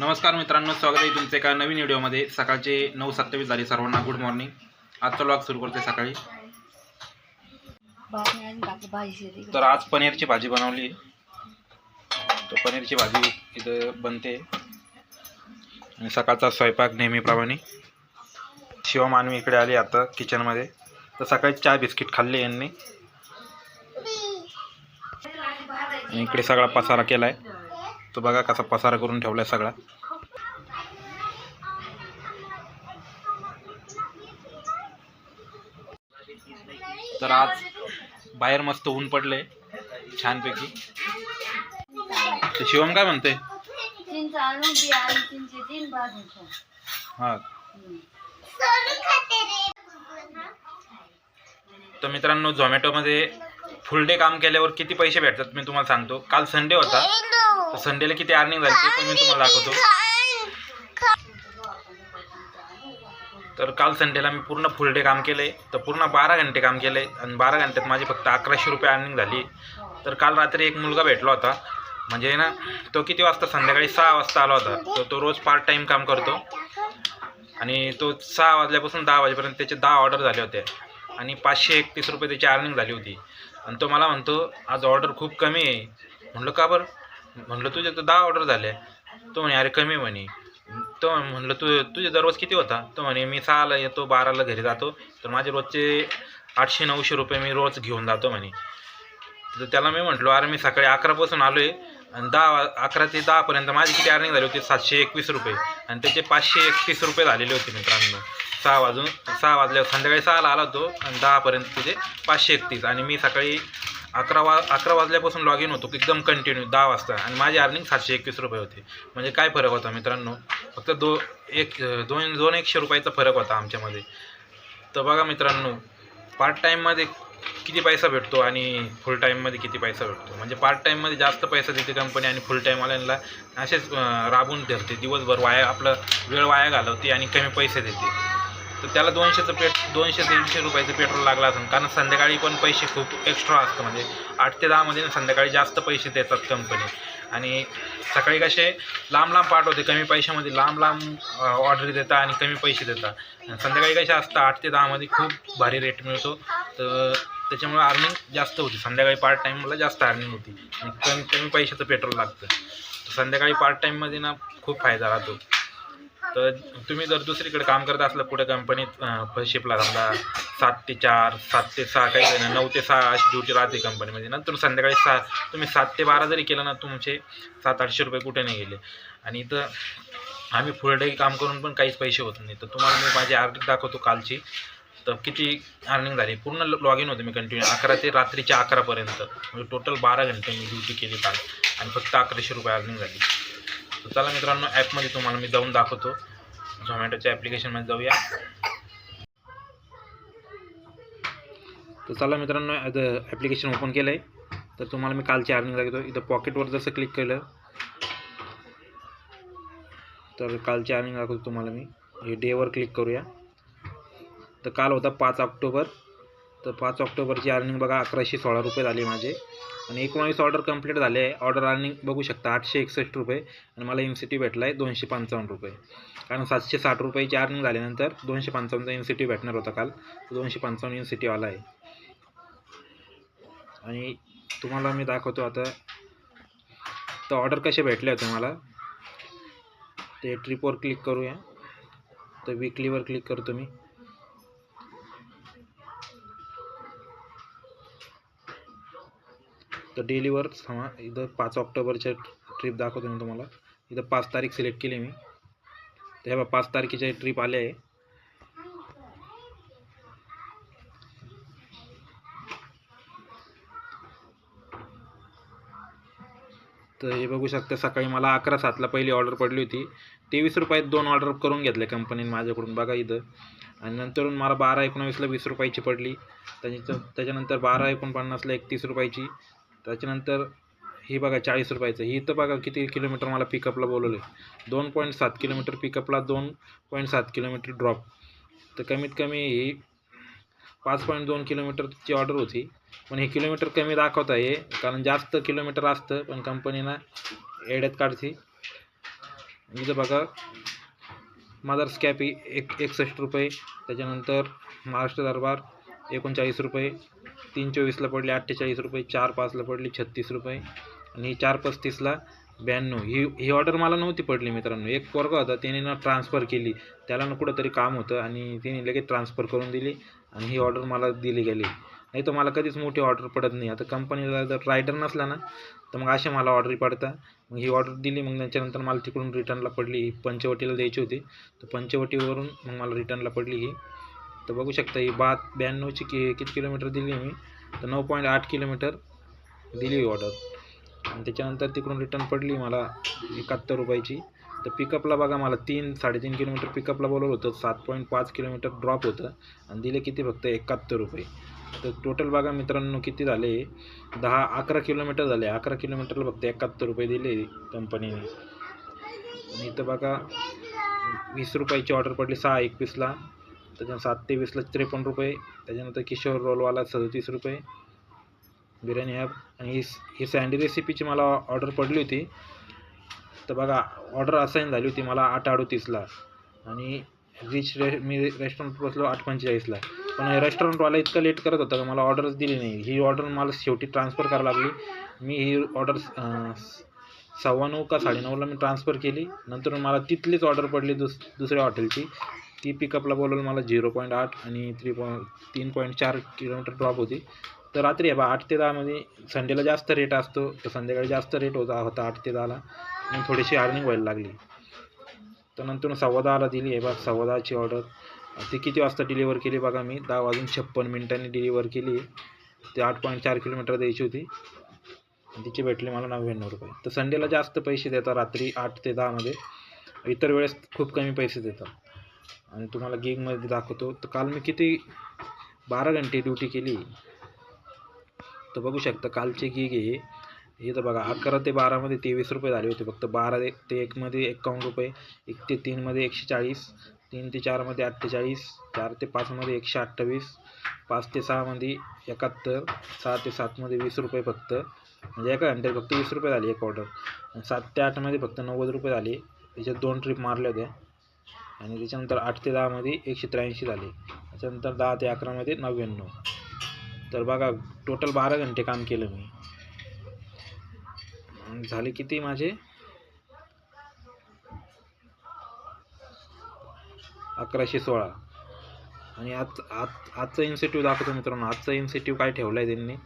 नमस्कार मित्रांनो स्वागत आहे तुमचे एका नवीन व्हिडिओमध्ये. सकाळचे नऊ सत्तावीस झाले सर्वांना. गुड मॉर्निंग आजचा ब्लॉग सुरू करते सकाळी. तर आज पनीरची भाजी बनवली तर पनीरची भाजी इथं बनते. आणि सकाळचा स्वयंपाक नेहमीप्रमाणे. शिवा मानवी इकडे आली आता किचनमध्ये तर सकाळी चहा बिस्किट खाल्ले यांनी. इकडे सगळा पसारा केला आहे तो बघा कसा पसारा करून ठेवला आहे सगळा. तर आज बाहेर मस्त ऊन पडले छानपैकी. शिवम काय म्हणते हा. तर मित्रांनो झोमॅटोमध्ये फुल डे काम केल्यावर किती पैसे भेटतात मी तुम्हाला सांगतो. काल संडे होता. तर संडेला किती अर्निंग झाली ते पण मी तुम्हाला दाखवतो. तर काल संडेला मी पूर्ण फुल डे काम केले तर पूर्ण बारा घंटे काम केले आणि बारा घंट्यात माझी फक्त अकराशे रुपये अर्निंग झाली. तर काल रात्री एक मुलगा भेटला होता. म्हणजे ना तो किती वाजता? संध्याकाळी सहा वाजता आला होता. तर तो रोज पार्ट टाईम काम करतो. आणि तो सहा वाजल्यापासून दहा वाजेपर्यंत त्याचे दहा ऑर्डर झाले होते. आणि पाचशे एकतीस रुपये त्याची अर्निंग झाली होती. आणि तो मला म्हणतो आज ऑर्डर खूप कमी आहे. म्हणलं का बरं? म्हणलं तुझे तर दहा ऑर्डर झाले. तो म्हणे अरे कमी म्हणे. तो म्हणलं तू तुझे दररोज किती होता? तो म्हणे मी सहाला येतो बाराला घरी जातो तर माझे रोजचे आठशे नऊशे रुपये मी रोज घेऊन जातो म्हणे. तर त्याला मी म्हटलो अरे मी सकाळी अकरापासून आलो आहे आणि दहा अकरा ते दहापर्यंत माझी किती अर्निंग झाली होती? सातशे एकवीस रुपये आणि त्याचे पाचशे एकतीस रुपये झालेले होते मित्रांनो. सहा वाजून सहा वाजल्यावर संध्याकाळी सहाला आला होतो आणि दहापर्यंत तिथे पाचशे एकतीस. आणि मी सकाळी अकरा वा अकरा वाजल्यापासून लॉग इन होतो एकदम कंटिन्यू दहा वाजता. आणि माझी अर्निंग सातशे एकवीस रुपये होते. म्हणजे काय फरक होता मित्रांनो? फक्त दो एक दोन दोन एकशे रुपयाचा फरक होता आमच्यामध्ये. तर बघा मित्रांनो पार्ट टाईममध्ये किती पैसा भेटतो आणि फुल टाईममध्ये किती पैसा भेटतो? म्हणजे पार्ट टाईममध्ये जास्त पैसा देते कंपनी आणि फुल टाईमवाल्यांना असेच राबून ठेवते. दिवसभर वाया आपलं वेळ वाया घालवते आणि कमी पैसे देते. तर त्याला दोनशेचं पेट दोनशे दीडशे रुपयाचं पेट्रोल लागला असेल. कारण संध्याकाळी पण पैसे खूप एक्स्ट्रा असतं. म्हणजे आठ ते दहामध्ये ना संध्याकाळी जास्त पैसे देतात कंपनी आणि सकाळी कसे लांब लांब पाठवते कमी पैशामध्ये लांब लांब ऑर्डर देतात आणि कमी पैसे देतात आणि संध्याकाळी कसे असतं आठ ते दहामध्ये खूप भारी रेट मिळतो. तर त्याच्यामुळे अर्निंग जास्त होती. संध्याकाळी पार्ट टाईमला जास्त अर्निंग होती. आणि कमी कमी पैशाचं पेट्रोल लागतं. तर संध्याकाळी पार्ट टाईममध्ये ना खूप फायदा राहतो. तर तुम्ही जर दुसरीकडे काम करत असलं कुठे कंपनीत शिपला समजा सात ते चार सात ते सहा काही जण नऊ ते सहा अशी ड्युटी राहते कंपनीमध्ये नंतर संध्याकाळी सहा तुम्ही सात ते बारा जरी केलं ना तुमचे सात आठशे रुपये कुठे नाही गेले. आणि इथं आम्ही फुल डे काम करून पण काहीच पैसे होत नाही. तर तुम्हाला मी माझी अर्निंग दाखवतो कालची. तर किती अर्निंग झाली? पूर्ण लॉग इन होते मी कंटिन्यू अकरा ते रात्रीच्या अकरापर्यंत. म्हणजे टोटल बारा घंटे मी ड्युटी केली काल. आणि फक्त अकराशे रुपये अर्निंग झाली. तर चला मित्रांनो ॲपमध्ये तुम्हाला मी जाऊन दाखवतो. झोमॅटोच्या ॲप्लिकेशनमध्ये जाऊया. तर चला मित्रांनो ॲप्लिकेशन ओपन केलं आहे तर तुम्हाला मी कालची अर्निंग दाखवतो इथं पॉकेटवर जसं क्लिक केलं तर कालची अर्निंग दाखवतो तुम्हाला मी. हे डेवर क्लिक करूया. तर काल होता पाच ऑक्टोबर. तर पाच ऑक्टोबरची अर्निंग बघा अकराशे सोळा रुपये झाले माझे. आणि एकोणावीस ऑर्डर कंप्लीट झाले. आहे ऑर्डर अर्निंग बघू शकता आठशे एकसष्ट रुपये. आणि मला एम सी टी भेटला आहे दोनशे पंचावन्न रुपये. कारण सातशे साठ रुपयाची अर्निंग झाल्यानंतर दोनशे पंचावन्नचा एम सी टी भेटणार होता काल. दोनशे पंचावन्न एम सी टी आला आहे. आणि तुम्हाला मी दाखवतो आता. तर ऑर्डर कसे भेटले होते मला? ते ट्रिपवर क्लिक करूया. तर विकलीवर क्लिक करतो मी. तर डेलीवर समा इथं पाच ऑक्टोबरच्या ट्रिप दाखवतो मी तुम्हाला. इथं पाच तारीख सिलेक्ट केली मी. तर ह्या बघा, पाच तारखेच्या ट्रिप आल्या आहे. तर हे बघू शकता सकाळी मला अकरा सातला पहिली ऑर्डर पडली होती. तेवीस रुपयात दोन ऑर्डर करून घेतले कंपनीने माझ्याकडून. बघा इथं. आणि नंतरून मला बारा एकोणावीसला वीस रुपयाची पडली. त्याच्या त्याच्यानंतर बारा एकोणपन्नासला एकतीस रुपयाची. त्याच्यानंतर ही बघा चाळीस रुपयाचं. ही तर बघा किती किलोमीटर मला पिकअपला बोलवलं आहे दोन पॉईंट सात किलोमीटर पिकअपला दोन पॉईंट सात किलोमीटर ड्रॉप तर कमीत कमी ही पाच पॉईंट दोन किलोमीटरची ऑर्डर होती. पण हे किलोमीटर कमी दाखवत आहे कारण जास्त किलोमीटर असतं पण कंपनीनं एड्यात काढते. इथं बघा मदर्स कॅपी एक एकसष्ट रुपये. त्याच्यानंतर महाराष्ट्र दरबार एकोणचाळीस रुपये. तीन चोवीसला पडली अठ्ठेचाळीस रुपये चार पाचला पडली छत्तीस रुपये. आणि चार पस्तीसला ब्याण्णव. ही ही ऑर्डर मला नव्हती पडली मित्रांनो. एक पोरगा होता त्याने ना ट्रान्सफर केली. त्याला ना कुठंतरी काम होतं आणि त्याने लगेच ट्रान्सफर करून दिली आणि ही ऑर्डर मला दिली गेली. नाही तर मला कधीच मोठी ऑर्डर पडत नाही. आता कंपनीला जर रायडर नसला ना तर मग अशा मला ऑर्डर पडता मग ही ऑर्डर दिली मग त्याच्यानंतर मला तिकडून रिटर्नला पडली. ही पंचवटीला द्यायची होती. तर पंचवटीवरून मग मला रिटर्नला पडली ही. तर बघू शकता ही बात ब्याण्णवची कि किती किलोमीटर दिली मी? तर नऊ पॉईंट आठ किलोमीटर दिली ऑर्डर आणि त्याच्यानंतर तिकडून रिटर्न पडली मला एकाहत्तर रुपयाची. तर पिकअपला बघा मला तीन साडेतीन किलोमीटर पिकअपला बोलवलं होतं. सात पॉईंट पाच किलोमीटर ड्रॉप होतं. आणि दिले किती? फक्त एकाहत्तर रुपये. तर टोटल बघा मित्रांनो किती झाले? दहा अकरा किलोमीटर झाले. अकरा किलोमीटरला फक्त एकाहत्तर रुपये दिले कंपनीने आणि इथं बघा वीस रुपयाची ऑर्डर पडली सहा एकवीसला त्याच्यानंतर सात ते वीसला त्रेपन्न रुपये त्याच्यानंतर किशोर रोलवाला सदतीस रुपये. बिर्याणी ॲप आणि ही ही सँडी रेसिपीची मला ऑर्डर पडली होती. तर बघा ऑर्डर असाईन झाली होती मला आठ अडोतीसला. आणि रिच रे मी रेस्टॉरंट बसलो आठ पंचेचाळीसला. पण रेस्टॉरंटवाला इतकं लेट करत होता का मला ऑर्डरच दिली नाही. ही ऑर्डर मला शेवटी ट्रान्सफर करायला लागली. मी ही ऑर्डर सव्वा नऊ का साडेनऊला मी ट्रान्सफर केली. नंतर मला तिथलीच ऑर्डर पडली दुस दुसऱ्या हॉटेलची ती पिकअपला बोलवलं मला झिरो पॉईंट आठ आणि थ्री पॉईंट तीन पॉईंट चार किलोमीटर ड्रॉप होती. तर रात्री आहे बा आठ ते दहामध्ये संडेला जास्त रेट असतो तर संध्याकाळी जास्त रेट होता होता आठ ते दहाला. आणि थोडीशी अर्निंग व्हायला लागली. तर नंतर सव्वा दहाला दिली आहे बा सव्वा दहाची ऑर्डर ती किती वाजता डिलिव्हर केली बघा मी? दहा वाजून छप्पन मिनिटांनी डिलिव्हर केली. ते आठ पॉईंट चार किलोमीटर द्यायची होती. आणि तिचे भेटले मला नव्याण्णव रुपये. तर संडेला जास्त पैसे देतात रात्री आठ ते दहामध्ये इतर वेळेस खूप कमी पैसे देतात. आणि तुम्हाला गिगमध्ये दाखवतो. तर काल मी किती बारा घंटे ड्युटी केली. तर बघू शकता कालचे गिग आहे हे. तर बघा अकरा ते बारामध्ये तेवीस रुपये झाले होते फक्त. बारा ते- ते एकमध्ये एकावन्न रुपये एक ते तीनमध्ये एकशे चाळीस तीन ते चारमध्ये अठ्ठेचाळीस चार ते पाचमध्ये एकशे अठ्ठावीस पाच ते सहामध्ये एकाहत्तर सहा ते सातमध्ये वीस रुपये फक्त. म्हणजे एका घंट्यात फक्त वीस रुपये झाले एक ऑर्डर आणि सात ते आठमध्ये फक्त नव्वद रुपये झाले. त्याच्यात दोन ट्रिप मारल्या होत्या. आणि त्याच्यानंतर आठ ते दहामध्ये एकशे त्र्याऐंशी झाले. त्याच्यानंतर दहा ते अकरामध्ये नव्याण्णव. तर बघा टोटल बारा घंटे काम केलं मी. झाले किती माझे? अकराशे सोळा. आणि आज आज आजचा इन्सेटिव्ह दाखवतो मित्रांनो. आजचा इन्सेटिव्ह काय ठेवला आहे त्यांनी?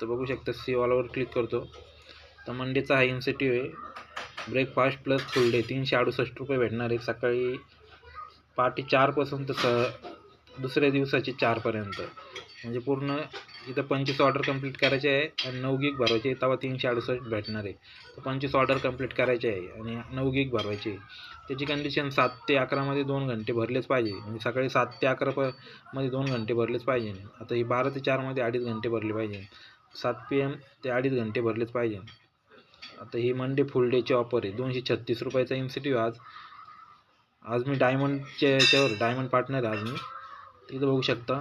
तर बघू शकता सी ऑलवर क्लिक करतो. तर मंडेचा हा इन्सेटिव्ह आहे. ब्रेकफास्ट प्लस फुल डे तीनशे अडुसष्ट रुपये भेटणार आहे. सकाळी पहाटे चारपासून तर स दुसऱ्या दिवसाचे चारपर्यंत म्हणजे पूर्ण इथं पंचवीस ऑर्डर कंप्लीट करायचे आहे आणि नऊ गीक भरवायचे आहे. तेव्हा तीनशे अडुसष्ट भेटणार आहे. तर पंचवीस ऑर्डर कंप्लीट करायचे आहे आणि नऊ गीक भरवायचे त्याची कंडिशन सात ते अकरामध्ये दोन घंटे भरलेच पाहिजे. म्हणजे सकाळी सात ते अकरा प मध्ये दोन घंटे भरलेच पाहिजे. आता ही बारा ते चारमध्ये अडीच घंटे भरले पाहिजे. सात पी एम ते अडीच घंटे भरलेच पाहिजे. आता ही मंडे फुल डेची ऑफर आहे. दोनशे छत्तीस रुपयाचा इन्सेटिव्ह आज. आज मी डायमंडच्या याच्यावर डायमंड पार्टनर आहे आज मी. तिथं बघू शकता.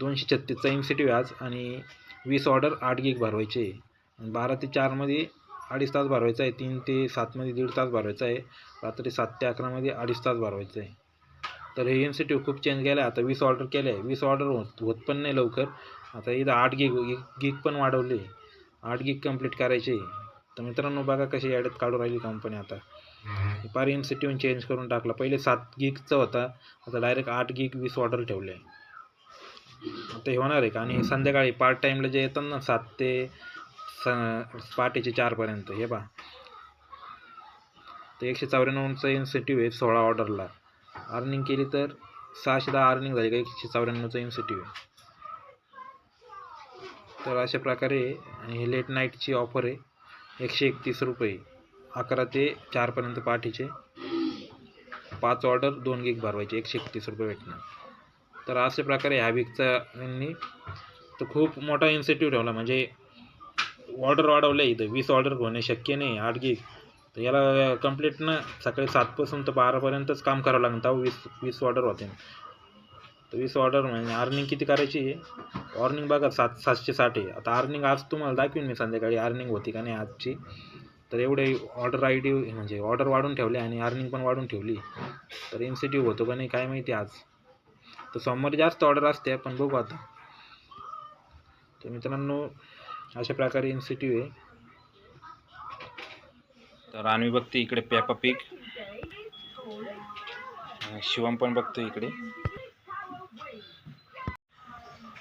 दोनशे छत्तीसचा इन्सेटिव्ह आहे आज आणि वीस ऑर्डर आठ गिक भरवायचे आहे. आणि बारा ते चारमध्ये अडीच तास भरवायचा आहे. तीन ते सातमध्ये दीड तास भरवायचा आहे. रात्री सात ते अकरामध्ये अडीच तास भरवायचं आहे. तर हे इन्सेटिव्ह खूप चेंज केलं आहे आता वीस ऑर्डर केलं आहे. वीस ऑर्डर होत होत पण नाही लवकर. आता इथं आठ गिग गिग पण वाढवले आठ गिग कंप्लीट करायचे तर मित्रांनो बघा कशी ॲडत काढून राहिली कंपनी आता. पार इन्सेटिव्ह चेंज करून टाकला. पहिले सात गिगचा होता. आता डायरेक्ट आठ गिग वीस ऑर्डर ठेवले. आता हे होणार आहे का? आणि संध्याकाळी पार्ट टाईमला जे येतात ना सात ते स पहाटेचे चारपर्यंत हे पहा. तर एकशे चौऱ्याण्णवचा इन्सेटिव्ह आहे सोळा ऑर्डरला अर्निंग केली तर सहाशे दहा अर्निंग झाली का? एकशे चौऱ्याण्णवचा इन्सेटिव्ह आहे. तर अशा प्रकारे आणि हे लेट नाईटची ऑफर आहे. एकशे एकतीस रुपये. अकरा ते चारपर्यंत पाठीचे. पाच ऑर्डर दोन गिग भरवायचे. एकशे एकतीस रुपये भेटणार. तर अशा प्रकारे ह्या वीकचा यांनी तर खूप मोठा इन्सेटिव्ह ठेवला. म्हणजे ऑर्डर वाढवल्या इथं. वीस ऑर्डर होणे शक्य नाही आठ गिग तर याला कंप्लीट ना सकाळी सातपासून तर बारापर्यंतच काम करावं लागतं वीस वीस ऑर्डर होते तर वीस ऑर्डर म्हणजे अर्निंग किती करायची आहे? अर्निंग बघा सात सातशे साठ आहे. आता अर्निंग आज तुम्हाला दाखवीन मी संध्याकाळी अर्निंग होती का नाही आजची. तर एवढे ऑर्डर आय डी म्हणजे ऑर्डर वाढून ठेवले आणि अर्निंग पण वाढून ठेवली. तर इन्सेटिव्ह होतो का नाही काय माहिती आज. तर सोमवारी जास्त ऑर्डर असते पण बघू आता. तर मित्रांनो अशा प्रकारे इन्सेटिव्ह आहे. तर आम्ही बघते इकडे पॅपा पीक शिवम पण बघतो इकडे.